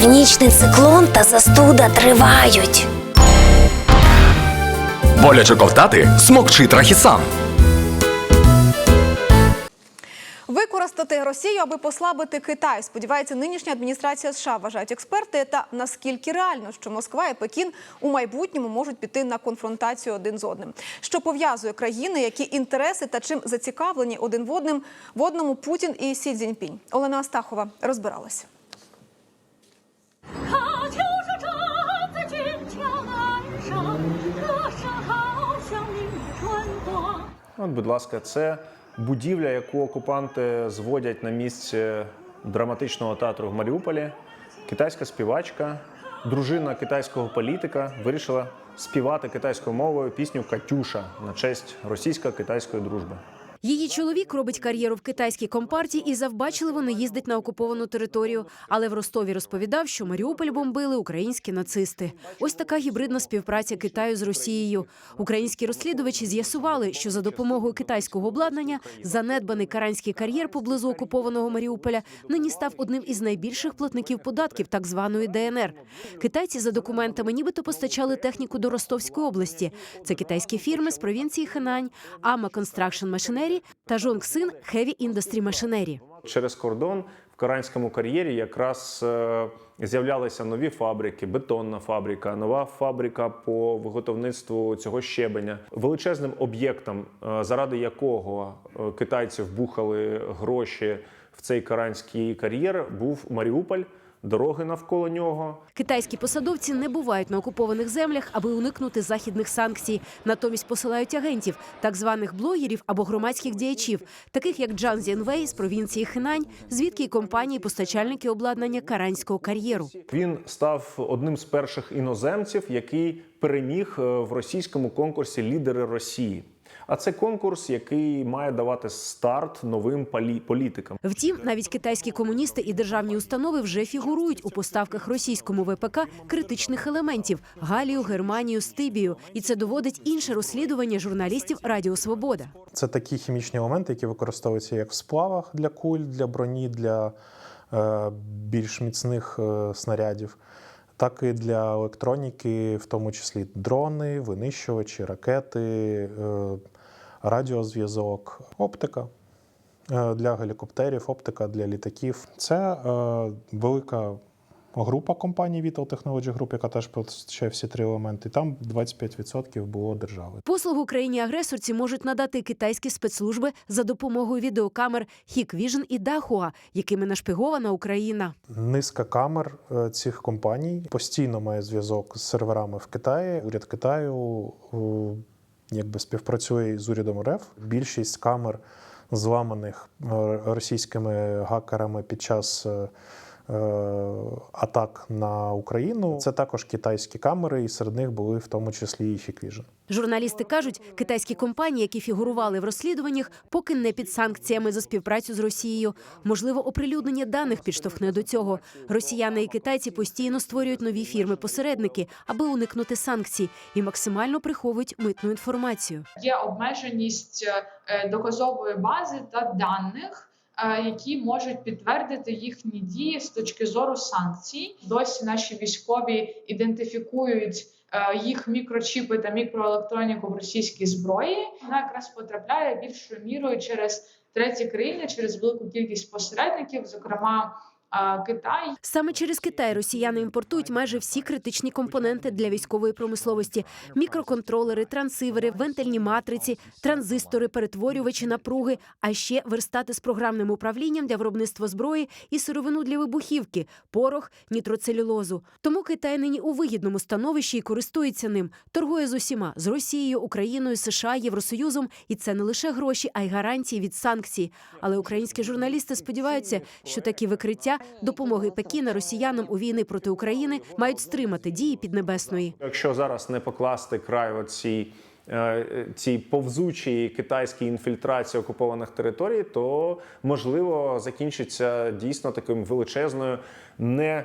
Північний циклон та застуда тривають. Боляче ковтати смокчи трахісан. Використати Росію, аби послабити Китай, сподівається нинішня адміністрація США, вважають експерти. Та наскільки реально, що Москва і Пекін у майбутньому можуть піти на конфронтацію один з одним, що пов'язує країни, які інтереси та чим зацікавлені один в одним в одному Путін і Сі Цзіньпінь. Олена Астахова розбиралася. 他就是站在坚强岸上，歌声好像明日春光。 От, будь ласка, це будівля, яку окупанти зводять на місці драматичного театру в Маріуполі. Китайська співачка, дружина китайського політика, вирішила співати китайською мовою пісню Катюша на честь російсько-китайської дружби. Її чоловік робить кар'єру в китайській компартії і завбачливо не їздить на окуповану територію. Але в Ростові розповідав, що Маріуполь бомбили українські нацисти. Ось така гібридна співпраця Китаю з Росією. Українські розслідувачі з'ясували, що за допомогою китайського обладнання занедбаний каранський кар'єр поблизу окупованого Маріуполя нині став одним із найбільших платників податків так званої ДНР. Китайці за документами нібито постачали техніку до Ростовської області. Це китайські фірми з провінції Хенань, Ама Construction Machinery та Жонгсин Heavy Industry Machinery. Через кордон в Каранському кар'єрі якраз е, з'являлися нові фабрики, бетонна фабрика, нова фабрика по виготовництву цього щебеня. Величезним об'єктом, е, заради якого е, китайці вбухали гроші в цей каранський кар'єр, був Маріуполь, дороги навколо нього. Китайські посадовці не бувають на окупованих землях, аби уникнути західних санкцій. Натомість посилають агентів, так званих блогерів або громадських діячів, таких як Джан Зінвей з провінції Хинань, звідки й компанії-постачальники обладнання каранського кар'єру. Він став одним з перших іноземців, який переміг е, в російському конкурсі Лідери Росії. А це конкурс, який має давати старт новим полі- політикам. Втім, навіть китайські комуністи і державні установи вже фігурують у поставках російському ВПК критичних елементів галію, германію, стибію. І це доводить інше розслідування журналістів Радіо Свобода. Це такі хімічні елементи, які використовуються як в сплавах для куль, для броні, для е, більш міцних е, снарядів, так і для електроніки, в тому числі дрони, винищувачі, ракети, е, радіозв'язок, оптика. е, Для гелікоптерів, оптика для літаків. Це е, велика група компаній Vital Technology Group, яка теж постачає всі три елементи. Там 25% було держави. Послугу країні-агресорці можуть надати китайські спецслужби за допомогою відеокамер Hikvision і Dahua, якими нашпигована Україна. Низка камер е, цих компаній постійно має зв'язок з серверами в Китаї. Уряд Китаю якби співпрацює з урядом РФ. Більшість камер зламаних е, російськими гакерами під час. Е, е, Атак на Україну це також китайські камери, і серед них були в тому числі і Hikvision. Журналісти кажуть, китайські компанії, які фігурували в розслідуваннях, поки не під санкціями за співпрацю з Росією. Можливо, оприлюднення даних підштовхне до цього. Росіяни і китайці постійно створюють нові фірми-посередники, аби уникнути санкцій, і максимально приховують митну інформацію. є обмеженість е, доказової бази та даних, е, які можуть підтвердити їхні дії з точки зору санкцій. Досі наші військові ідентифікують е, їх мікрочіпи та мікроелектроніку в російській зброї. Вона якраз потрапляє більшою мірою через треті країни, через велику кількість посередників, зокрема е, Китай. Саме через Китай росіяни імпортують майже всі критичні компоненти для військової промисловості: мікроконтролери, трансивери, вентильні матриці, транзистори, перетворювачі напруги, а ще верстати з програмним управлінням для виробництва зброї і сировину для вибухівки, порох, нітроцелюлозу. Тому Китай нині у вигідному становищі і користується ним. Торгує з усіма з Росією, Україною, США, Євросоюзом. І це не лише гроші, а й гарантії від санкцій. Але українські журналісти сподіваються, що такі викриття допомоги Пекіна росіянам у війни проти України мають стримати дії Піднебесної. Якщо зараз не покласти край оцій е, цій повзучій китайській інфільтрації окупованих територій, то можливо закінчиться дійсно таким величезною не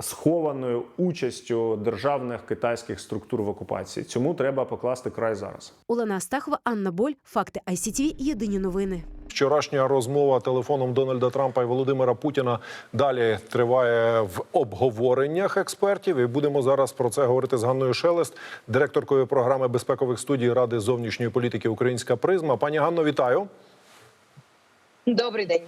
схованою участю державних китайських структур в окупації. Цьому треба покласти край зараз. Олена Астахова, Анна Боль, факти ICTV, Єдині новини. Вчорашня розмова телефоном Дональда Трампа і Володимира Путіна далі триває в обговореннях експертів. І будемо зараз про це говорити з Ганною Шелест, директоркою програми безпекових студій Ради зовнішньої політики Українська призма. Пані Ганно, вітаю. Добрий день.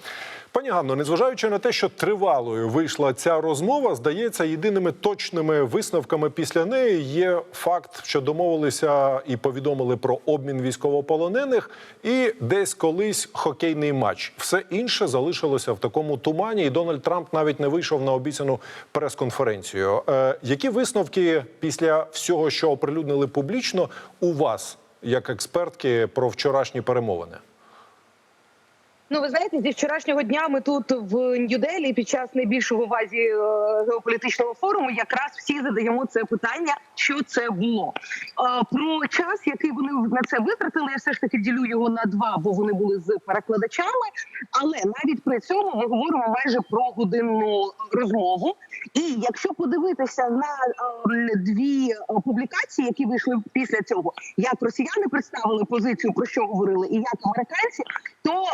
Пані Ганно, незважаючи на те, що тривалою вийшла ця розмова, здається, єдиними точними висновками після неї є факт, що домовилися і повідомили про обмін військовополонених, і десь колись хокейний матч. Все інше залишилося в такому тумані, і Дональд Трамп навіть не вийшов на обіцяну прес-конференцію. Е, які висновки після всього, що оприлюднили публічно, у вас як експертки про вчорашні перемовини? Ну, ви знаєте, зі вчорашнього дня ми тут в Нью-Делі під час найбільшого в Азії е, геополітичного форуму якраз всі задаємо це питання, що це було. Е, Про час, який вони на це витратили, я все ж таки ділю його на два, бо вони були з перекладачами. Але навіть при цьому ми говоримо майже про годинну розмову. І якщо подивитися на е, дві публікації, які вийшли після цього, як росіяни представили позицію, про що говорили, і як американці, то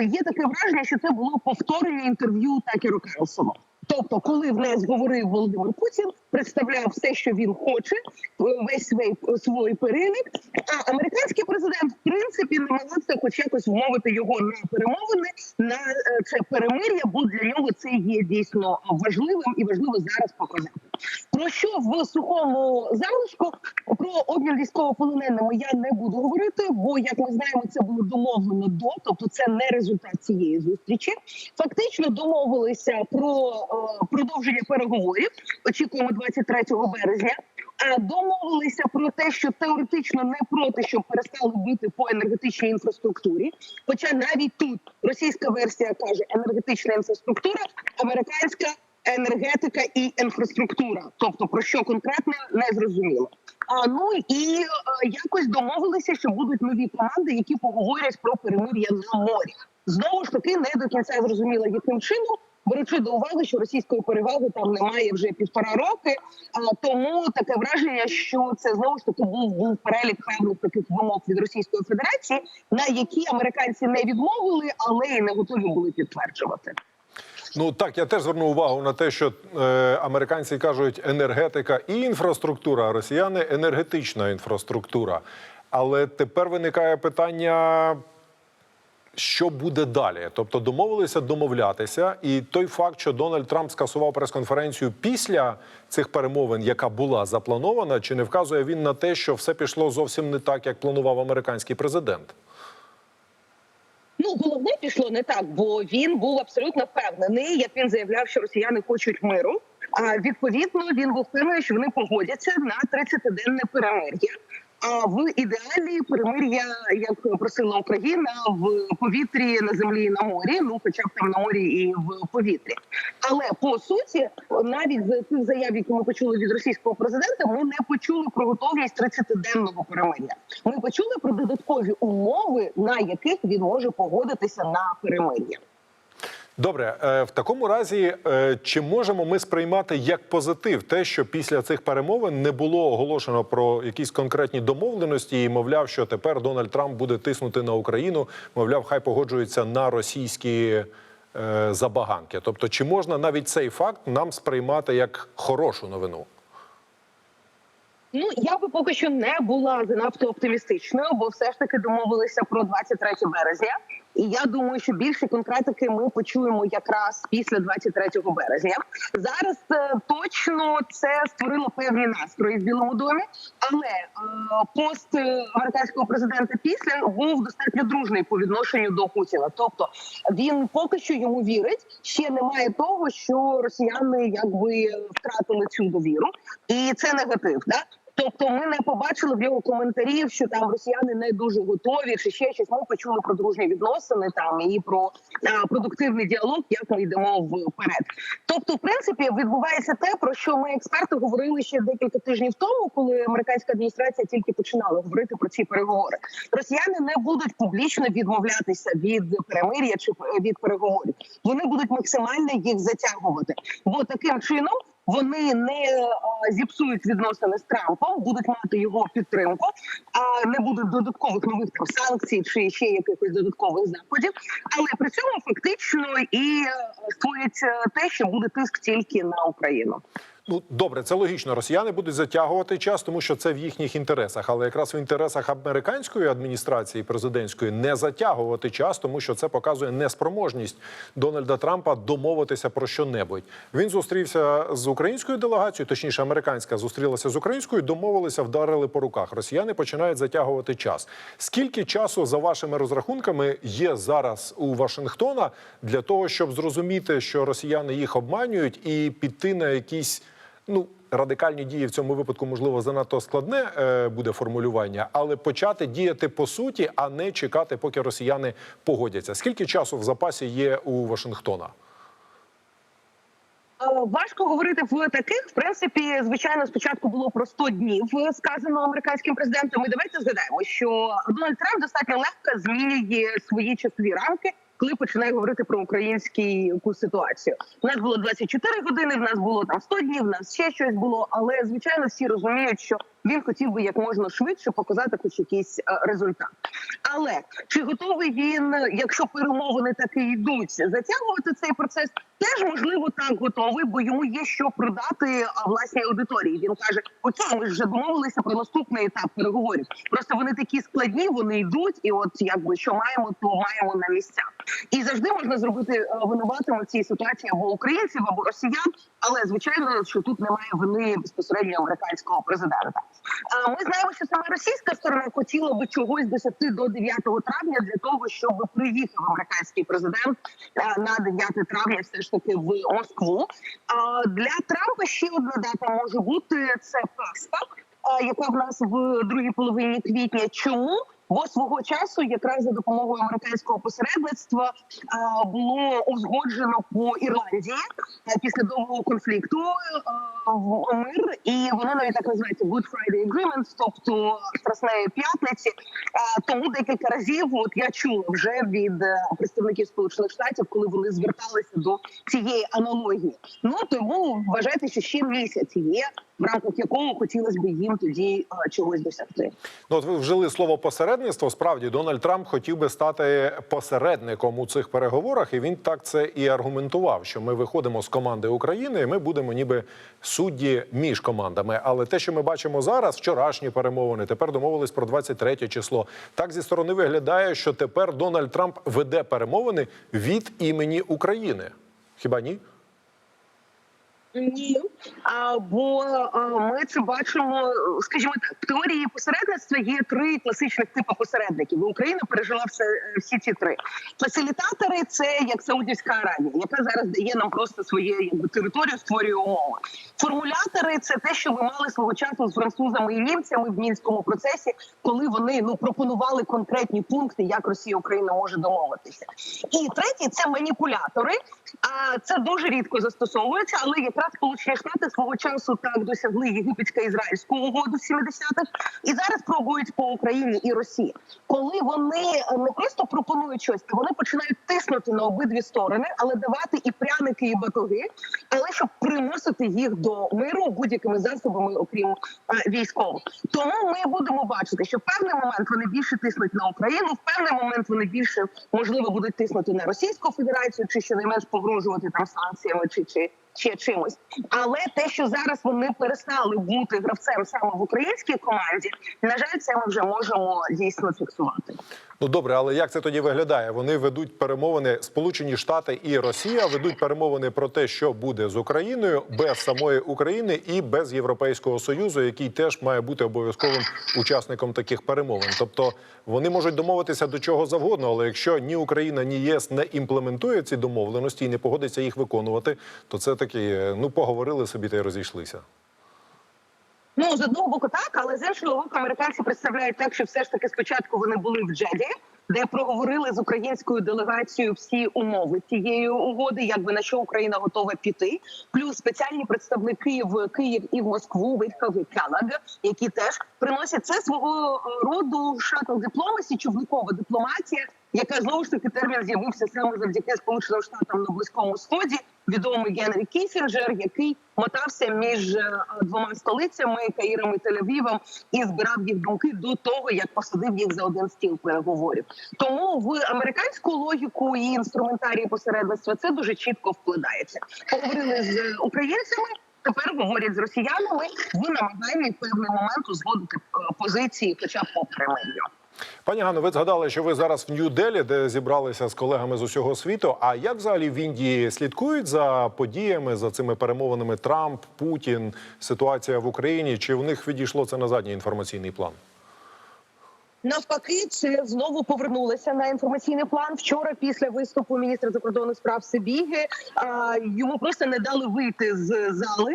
є таке враження, що це було повторення інтерв'ю Такеру Карлсону. Тобто, коли в нас говорив Володимир Путін, представляв все, що він хоче, весь свій свій перелік. А американський президент, в принципі, намагався хоч якось вмовити його на перемовини на е, це перемир'я, бо для нього це є дійсно важливим і важливо зараз показати. Про що в сухому залишку про обмін військовополоненими я не буду говорити, бо як ми знаємо, це було домовлено до, тобто це не результат цієї зустрічі. Фактично домовилися про е, продовження переговорів. Очікуємо 23 березня. Домовилися про те, що теоретично не проти, щоб перестали бити по енергетичній інфраструктурі. Хоча навіть тут російська версія каже енергетична інфраструктура, американська енергетика і інфраструктура. Тобто про що конкретно не зрозуміло. А ну і е, якось домовилися, що будуть нові команди, які поговорять про перемир'я на морі. Знову ж таки, не до кінця зрозуміло, яким чином. Беручи до уваги, що російської переваги там немає вже півтора роки, тому таке враження, що це знову ж таки був, був перелік певних таких вимог від Російської Федерації, на які американці не відмовили, але й не готові були підтверджувати. Ну так, я теж звернув увагу на те, що е, американці кажуть енергетика і інфраструктура, а росіяни енергетична інфраструктура. Але тепер виникає питання. Що буде далі? Тобто домовилися домовлятися, і той факт, що Дональд Трамп скасував прес-конференцію після цих перемовин, яка була запланована, чи не вказує він на те, що все пішло зовсім не так, як планував американський президент? Ну, головне пішло не так, бо він був абсолютно впевнений, як він заявляв, що росіяни хочуть миру. А відповідно він був впевнений, що вони погодяться на 30-денне перемир'я. В ідеалі перемир'я, як просила Україна, в повітрі на землі і на морі, ну хоча б там на морі і в повітрі. Але по суті, навіть з цих заяв, які ми почули від російського президента, ми не почули про готовність 30-денного перемир'я. Ми почули про додаткові умови, на яких він може погодитися на перемир'я. Добре, е, в такому разі, е, чи можемо ми сприймати як позитив те, що після цих перемовин не було оголошено про якісь конкретні домовленості, і мовляв, що тепер Дональд Трамп буде тиснути на Україну, мовляв, хай погоджується на російські е, забаганки. Тобто, чи можна навіть цей факт нам сприймати як хорошу новину? Ну я би поки що не була занадто оптимістичною, бо все ж таки домовилися про 23 березня. І я думаю, що більше конкретики ми почуємо якраз після 23 березня. Зараз е, точно це створило певні настрої в Білому домі, але е, пост е, американського президента після був достатньо дружний по відношенню до Путіна. Тобто він поки що йому вірить. Ще немає того, що росіяни якби втратили цю довіру, і це негатив. Да? Тобто, ми не побачили в його коментарів, що там росіяни не дуже готові, чи ще щось. Ми почули про дружні відносини там і про а, продуктивний діалог, як ми йдемо вперед. Тобто, в принципі, відбувається те, про що ми експерти говорили ще декілька тижнів тому, коли американська адміністрація тільки починала говорити про ці переговори. Росіяни не будуть публічно відмовлятися від перемир'я чи від переговорів. Вони будуть максимально їх затягувати, бо таким чином вони не е, зіпсують відносини з Трампом, будуть мати його підтримку, а не будуть додаткових нових там санкцій чи ще якихось додаткових заходів. Але при цьому фактично і стоїть створюється те, що буде тиск тільки на Україну. Ну добре, це логічно. Росіяни будуть затягувати час, тому що це в їхніх інтересах. Але якраз в інтересах американської адміністрації президентської не затягувати час, тому що це показує неспроможність Дональда Трампа домовитися про що-небудь. Він зустрівся з українською делегацією, точніше, американська зустрілася з українською, домовилися, вдарили по руках. Росіяни починають затягувати час. Скільки часу за вашими розрахунками є зараз у Вашингтона для того, щоб зрозуміти, що росіяни їх обманюють, і піти на якісь ну радикальні дії в цьому випадку, можливо, занадто складне е, буде формулювання, але почати діяти по суті, а не чекати, поки росіяни погодяться. Скільки часу в запасі є у Вашингтона? Е, Важко говорити в таких. В принципі, звичайно, спочатку було про 100 днів е, сказано американським президентом. І давайте згадаємо, що Дональд Трамп достатньо легко змінює свої часові рамки. Коли починає говорити про українську ситуацію, у нас було 24 години. В нас було там 100 днів. В нас ще щось було. Але звичайно, всі розуміють, що він хотів би як можна швидше показати хоч якийсь е, результат. Але чи готовий він, якщо перемовини таки йдуть, затягувати цей процес? Теж можливо так готовий, бо йому є що продати власній аудиторії. Він каже: Окей, ми ж вже домовилися про наступний етап переговорів. Просто вони такі складні, вони йдуть, і от якби що маємо, то маємо на місцях. І завжди можна зробити е, винуватим у цій ситуації або українців, або росіян. Але звичайно, що тут немає вини безпосередньо американського президента. Ми знаємо, що саме російська сторона хотіла би чогось досягти до 9 травня для того, щоб приїхав американський президент е, на 9 травня, все ж таки в Москву. Для Трампа ще одна дата може бути це Пасха, яка в нас в другій половині квітня. Чому? Бо свого часу, якраз за допомогою американського посередництва, було узгоджено по Ірландії після довгого конфлікту в мир, і воно навіть так називається Good Friday Agreement, тобто Страсної п'ятниці. Тому декілька разів, от я чула вже від е, представників Сполучених Штатів, коли вони зверталися до цієї аналогії. Ну тому вважайте, що ще місяць є, в рамках якого хотілося б їм тоді чогось досягти. Ну, от ви вжили слово посередництво. Справді Дональд Трамп хотів би стати посередником у цих переговорах, і він так це і аргументував, що ми виходимо з команди України, і ми будемо ніби судді між командами. Але те, що ми бачимо зараз, вчорашні перемовини, тепер домовились про 23 число. Так зі сторони виглядає, що тепер Дональд Трамп веде перемовини від імені України. Хіба ні? Ні, а, бо а, ми це бачимо, скажімо так, в теорії посередництва є три класичних типи посередників. І Україна пережила все всі ці три. Фасилітатори це як Саудівська Аравія, яка зараз дає нам просто своє якби територію, створює умови. Формулятори це те, що ви мали свого часу з французами і німцями в мінському процесі, коли вони ну пропонували конкретні пункти, як Росія Україна може домовитися. І третій це маніпулятори. А це дуже рідко застосовується, але якраз Сполучені Штати свого часу так досягли єгипетсько-ізраїльську угоду з 70-х і зараз пробують по Україні і Росії. Коли вони е, не просто пропонують щось, а вони починають тиснути на обидві сторони, але давати і пряники, і батоги, але щоб примусити їх до миру будь-якими засобами, окрім е, військових. Тому ми будемо бачити, що в певний момент вони більше тиснуть на Україну, в певний момент вони більше можливо будуть тиснути на Російську Федерацію, чи щонайменш погрожувати там санкціями, чи чи. Ще чимось, але те, що зараз вони перестали бути гравцем саме в українській команді, на жаль, це ми вже можемо дійсно фіксувати. Ну добре, але як це тоді виглядає? Вони ведуть перемовини Сполучені Штати і Росія ведуть перемовини про те, що буде з Україною без самої України і без Європейського союзу, який теж має бути обов'язковим учасником таких перемовин. Тобто вони можуть домовитися до чого завгодно, але якщо ні Україна, ні ЄС не імплементує ці домовленості і не погодиться їх виконувати, то це такі ну поговорили собі та й розійшлися. Ну з одного боку, так, але з іншого боку, американці представляють так, що все ж таки спочатку вони були в Джеді, де проговорили з українською делегацією всі умови цієї угоди, якби на що Україна готова піти. Плюс спеціальні представники в Київ і в Москву, і Келаг, які теж приносять це свого роду шатл дипломасі, човникова дипломатія. яка знову ж таки термін з'явився саме завдяки Сполученим Штатам на близькому сході. Відомий Генрі Кісінджер, який мотався між е, двома столицями Каїром і Тель-Авівом і збирав їх думки до того, як посадив їх за один стіл переговорів. Тому в американську логіку і інструментарії посередництва це дуже чітко вкладається. Поговорили з українцями. Тепер говорять з росіянами в намаганні в певний момент узгодити е, позиції, хоча б по примир'ю. Пані Ганно, ви згадали, що ви зараз в Нью-Делі, де зібралися з колегами з усього світу. А як взагалі в Індії слідкують за подіями, за цими перемовинами Трамп, Путін, ситуація в Україні? Чи в них відійшло це на задній інформаційний план? Навпаки, це знову повернулося на інформаційний план. Вчора, після виступу міністра закордонних справ Сибіги, йому просто не дали вийти з зали.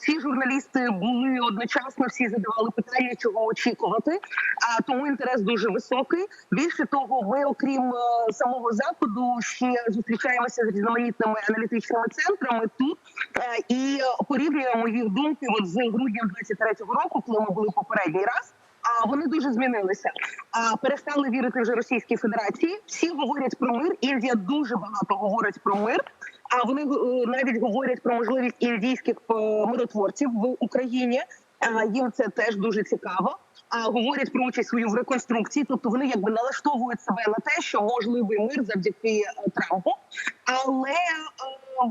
Всі журналісти були одночасно, всі задавали питання, чого очікувати. А тому інтерес дуже високий. Більше того, ми, окрім самого заходу, ще зустрічаємося з різноманітними аналітичними центрами тут і порівнюємо їх думки. От з грудня 23-го року, коли ми були попередній раз. Вони дуже змінилися. Перестали вірити вже Російській Федерації. Всі говорять про мир. Індія дуже багато говорить про мир. А вони е, навіть говорять про можливість індійських е, миротворців в Україні. Їм це теж дуже цікаво. А говорять про участь свою в реконструкції, тобто вони якби налаштовують себе на те, що можливий мир завдяки е, Трампу. Але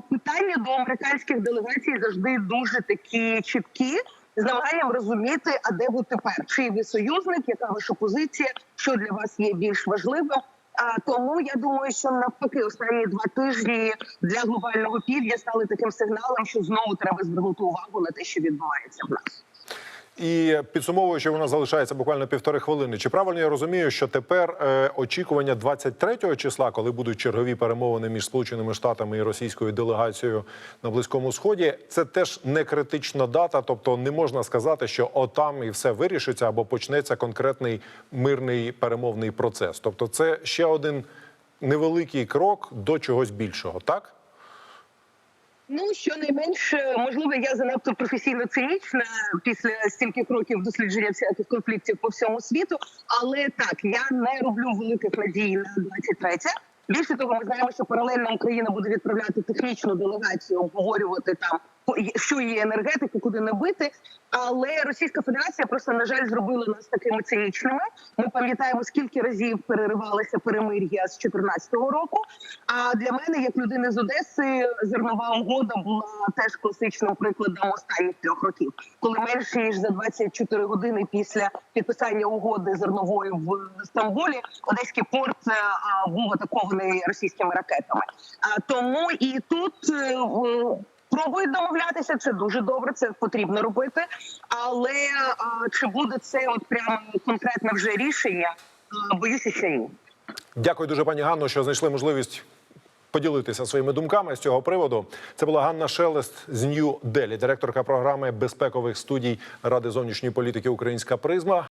питання до американських делегацій завжди дуже такі чіткі з намаганням розуміти, а де ви тепер? Чий ви союзник, яка ваша позиція, що для вас є більш важливим? А тому я думаю, що навпаки, останні два тижні для глобального півдня стали таким сигналом, що знову треба звернути увагу на те, що відбувається в нас. І підсумовуючи, у нас залишається буквально півтори хвилини. Чи правильно я розумію, що тепер е, очікування 23 числа, коли будуть чергові перемовини між Сполученими Штатами і російською делегацією на близькому сході, це теж не критична дата, тобто не можна сказати, що отам і все вирішиться або почнеться конкретний мирний перемовний процес. Тобто, це ще один невеликий крок до чогось більшого, так? Ну щонайменше, можливо, я занадто професійно цинічна після стільки років дослідження всяких конфліктів по всьому світу. Але так я не роблю великих надій на 23 Більше того, ми знаємо, що паралельно Україна буде відправляти технічну делегацію, обговорювати там що є енергетика, куди набити. Але Російська Федерація просто на жаль зробила нас такими цинічними. Ми пам'ятаємо, скільки разів переривалися перемир'я з 14-го року. А для мене, як людини з Одеси, зернова угода була теж класичним прикладом останніх трьох років, коли менше ніж за 24 години після підписання угоди зернової в Стамбулі одеський порт е, був атакований російськими ракетами. Тому і тут. Пробують домовлятися, це дуже добре, це потрібно робити. Але а, чи буде це от прямо конкретне вже рішення? Боюся, що ні. Дякую дуже, пані Ганно, що знайшли можливість поділитися своїми думками з цього приводу. Це була Ганна Шелест з Нью-Делі, директорка програми безпекових студій Ради зовнішньої політики Українська призма.